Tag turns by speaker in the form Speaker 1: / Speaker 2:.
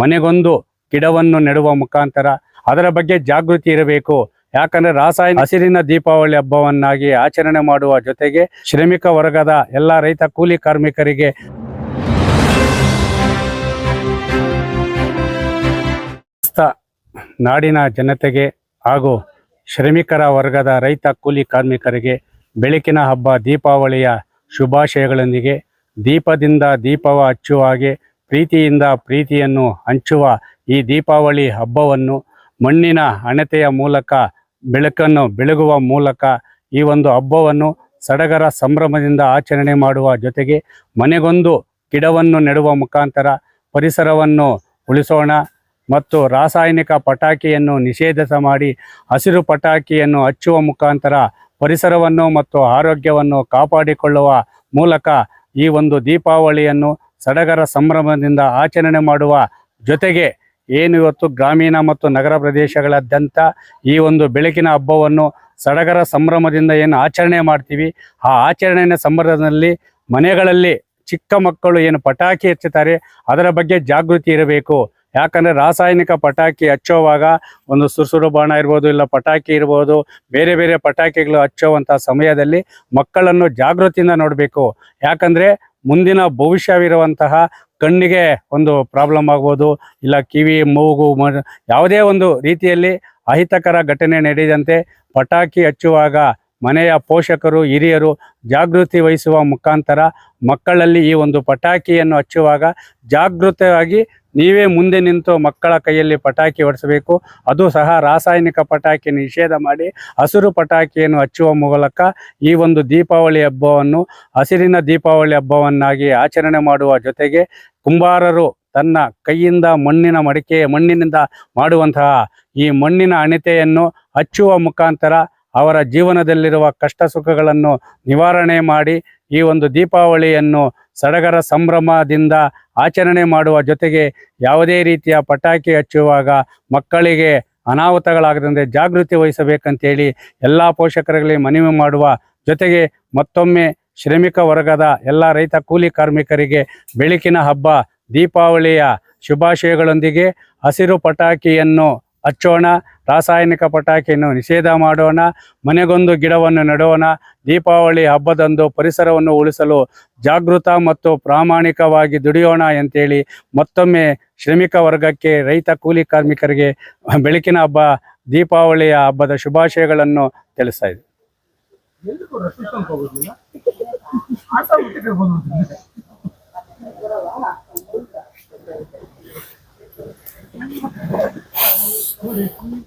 Speaker 1: ಮನೆಗೊಂದು ಗಿಡವನ್ನು ನೆಡುವ ಮುಖಾಂತರ ಅದರ ಬಗ್ಗೆ ಜಾಗೃತಿ ಇರಬೇಕು. ಯಾಕಂದ್ರೆ ರಾಸಾಯನಿಕ ಹಸಿರಿನ ದೀಪಾವಳಿ ಹಬ್ಬವನ್ನಾಗಿ ಆಚರಣೆ ಮಾಡುವ ಜೊತೆಗೆ ಶ್ರಮಿಕ ವರ್ಗದ ಎಲ್ಲ ರೈತ ಕೂಲಿ ಕಾರ್ಮಿಕರಿಗೆ ನಾಡಿನ ಜನತೆಗೆ ಹಾಗೂ ಶ್ರಮಿಕರ ವರ್ಗದ ರೈತ ಕೂಲಿ ಕಾರ್ಮಿಕರಿಗೆ ಬೆಳಕಿನ ಹಬ್ಬ ದೀಪಾವಳಿಯ ಶುಭಾಶಯಗಳೊಂದಿಗೆ ದೀಪದಿಂದ ದೀಪವ ಹಚ್ಚುವ ಹಾಗೆ ಪ್ರೀತಿಯಿಂದ ಪ್ರೀತಿಯನ್ನು ಹಂಚುವ ಈ ದೀಪಾವಳಿ ಹಬ್ಬವನ್ನು ಮಣ್ಣಿನ ಹಣತೆಯ ಮೂಲಕ, ಬೆಳಕನ್ನು ಬೆಳಗುವ ಮೂಲಕ ಈ ಒಂದು ಹಬ್ಬವನ್ನು ಸಡಗರ ಸಂಭ್ರಮದಿಂದ ಆಚರಣೆ ಮಾಡುವ ಜೊತೆಗೆ ಮನೆಗೊಂದು ಗಿಡವನ್ನು ನೆಡುವ ಮುಖಾಂತರ ಪರಿಸರವನ್ನು ಉಳಿಸೋಣ ಮತ್ತು ರಾಸಾಯನಿಕ ಪಟಾಕಿಯನ್ನು ನಿಷೇಧಿಸ ಮಾಡಿ ಹಸಿರು ಪಟಾಕಿಯನ್ನು ಹಚ್ಚುವ ಮುಖಾಂತರ ಪರಿಸರವನ್ನು ಮತ್ತು ಆರೋಗ್ಯವನ್ನು ಕಾಪಾಡಿಕೊಳ್ಳುವ ಮೂಲಕ ಈ ಒಂದು ದೀಪಾವಳಿಯನ್ನು ಸಡಗರ ಸಂಭ್ರಮದಿಂದ ಆಚರಣೆ ಮಾಡುವ ಜೊತೆಗೆ ಏನು ಇವತ್ತು ಗ್ರಾಮೀಣ ಮತ್ತು ನಗರ ಪ್ರದೇಶಗಳಾದ್ಯಂತ ಈ ಒಂದು ಬೆಳಕಿನ ಹಬ್ಬವನ್ನು ಸಡಗರ ಸಂಭ್ರಮದಿಂದ ಏನು ಆಚರಣೆ ಮಾಡ್ತೀವಿ, ಆ ಆಚರಣೆಯ ಸಂಭ್ರಮದಲ್ಲಿ ಮನೆಗಳಲ್ಲಿ ಚಿಕ್ಕ ಮಕ್ಕಳು ಏನು ಪಟಾಕಿ ಹಚ್ಚುತ್ತಾರೆ, ಅದರ ಬಗ್ಗೆ ಜಾಗೃತಿ ಇರಬೇಕು. ಯಾಕಂದರೆ ರಾಸಾಯನಿಕ ಪಟಾಕಿ ಹಚ್ಚೋವಾಗ ಒಂದು ಸುರುಸುರು ಬಾಣ ಇರ್ಬೋದು, ಇಲ್ಲ ಪಟಾಕಿ ಇರ್ಬೋದು, ಬೇರೆ ಬೇರೆ ಪಟಾಕಿಗಳು ಹಚ್ಚೋವಂಥ ಸಮಯದಲ್ಲಿ ಮಕ್ಕಳನ್ನು ಜಾಗೃತಿಯಿಂದ ನೋಡಬೇಕು. ಯಾಕಂದರೆ ಮುಂದಿನ ಭವಿಷ್ಯವಿರುವಂತಹ ಕಣ್ಣಿಗೆ ಒಂದು ಪ್ರಾಬ್ಲಮ್ ಆಗ್ಬೋದು, ಇಲ್ಲ ಕಿವಿ, ಮೂಗು ಯಾವುದೇ ಒಂದು ರೀತಿಯಲ್ಲಿ ಅಹಿತಕರ ಘಟನೆ ನಡೆದಂತೆ ಪಟಾಕಿ ಹಚ್ಚುವಾಗ ಮನೆಯ ಪೋಷಕರು, ಹಿರಿಯರು ಜಾಗೃತಿ ವಹಿಸುವ ಮುಖಾಂತರ ಮಕ್ಕಳಲ್ಲಿ ಈ ಒಂದು ಪಟಾಕಿಯನ್ನು ಹಚ್ಚುವಾಗ ಜಾಗೃತವಾಗಿ ನೀವೇ ಮುಂದೆ ನಿಂತು ಮಕ್ಕಳ ಕೈಯಲ್ಲಿ ಪಟಾಕಿ ಹೊಡಿಸಬೇಕು. ಅದು ಸಹ ರಾಸಾಯನಿಕ ಪಟಾಕಿ ನಿಷೇಧ ಮಾಡಿ ಹಸಿರು ಪಟಾಕಿಯನ್ನು ಹಚ್ಚುವ ಮೂಲಕ ಈ ಒಂದು ದೀಪಾವಳಿ ಹಬ್ಬವನ್ನು, ಹಸಿರಿನ ದೀಪಾವಳಿ ಹಬ್ಬವನ್ನಾಗಿ ಆಚರಣೆ ಮಾಡುವ ಜೊತೆಗೆ ಕುಂಬಾರರು ತನ್ನ ಕೈಯಿಂದ ಮಣ್ಣಿನ ಮಡಿಕೆ, ಮಣ್ಣಿನಿಂದ ಮಾಡುವಂತಹ ಈ ಮಣ್ಣಿನ ಅಣತೆಯನ್ನು ಹಚ್ಚುವ ಮುಖಾಂತರ ಅವರ ಜೀವನದಲ್ಲಿರುವ ಕಷ್ಟ ಸುಖಗಳನ್ನು ನಿವಾರಣೆ ಮಾಡಿ ಈ ಒಂದು ದೀಪಾವಳಿಯನ್ನು ಸಡಗರ ಸಂಭ್ರಮದಿಂದ ಆಚರಣೆ ಮಾಡುವ ಜೊತೆಗೆ ಯಾವುದೇ ರೀತಿಯ ಪಟಾಕಿ ಹಚ್ಚುವಾಗ ಮಕ್ಕಳಿಗೆ ಅನಾಹುತಗಳಾಗದಂತೆ ಜಾಗೃತಿ ವಹಿಸಬೇಕಂತೇಳಿ ಎಲ್ಲ ಪೋಷಕರುಗಳಿಗೆ ಮನವಿ ಮಾಡುವ ಜೊತೆಗೆ ಮತ್ತೊಮ್ಮೆ ಶ್ರಮಿಕ ವರ್ಗದ ಎಲ್ಲ ರೈತ ಕೂಲಿ ಕಾರ್ಮಿಕರಿಗೆ ಬೆಳಕಿನ ಹಬ್ಬ ದೀಪಾವಳಿಯ ಶುಭಾಶಯಗಳೊಂದಿಗೆ ಹಸಿರು ಪಟಾಕಿಯನ್ನು ಹಚ್ಚೋಣ, ರಾಸಾಯನಿಕ ಪಟಾಕಿಯನ್ನು ನಿಷೇಧ ಮಾಡೋಣ, ಮನೆಗೊಂದು ಗಿಡವನ್ನು ನೆಡೋಣ, ದೀಪಾವಳಿ ಹಬ್ಬದಂದು ಪರಿಸರವನ್ನು ಉಳಿಸಲು ಜಾಗೃತ ಮತ್ತು ಪ್ರಾಮಾಣಿಕವಾಗಿ ದುಡಿಯೋಣ ಅಂತೇಳಿ ಮತ್ತೊಮ್ಮೆ ಶ್ರಮಿಕ ವರ್ಗಕ್ಕೆ ರೈತ ಕೂಲಿ ಕಾರ್ಮಿಕರಿಗೆ ಬೆಳಕಿನ ಹಬ್ಬ, ದೀಪಾವಳಿಯ ಹಬ್ಬದ ಶುಭಾಶಯಗಳನ್ನು ತಿಳಿಸ್ತಾ ಇದ್ದೀನಿ
Speaker 2: Okay.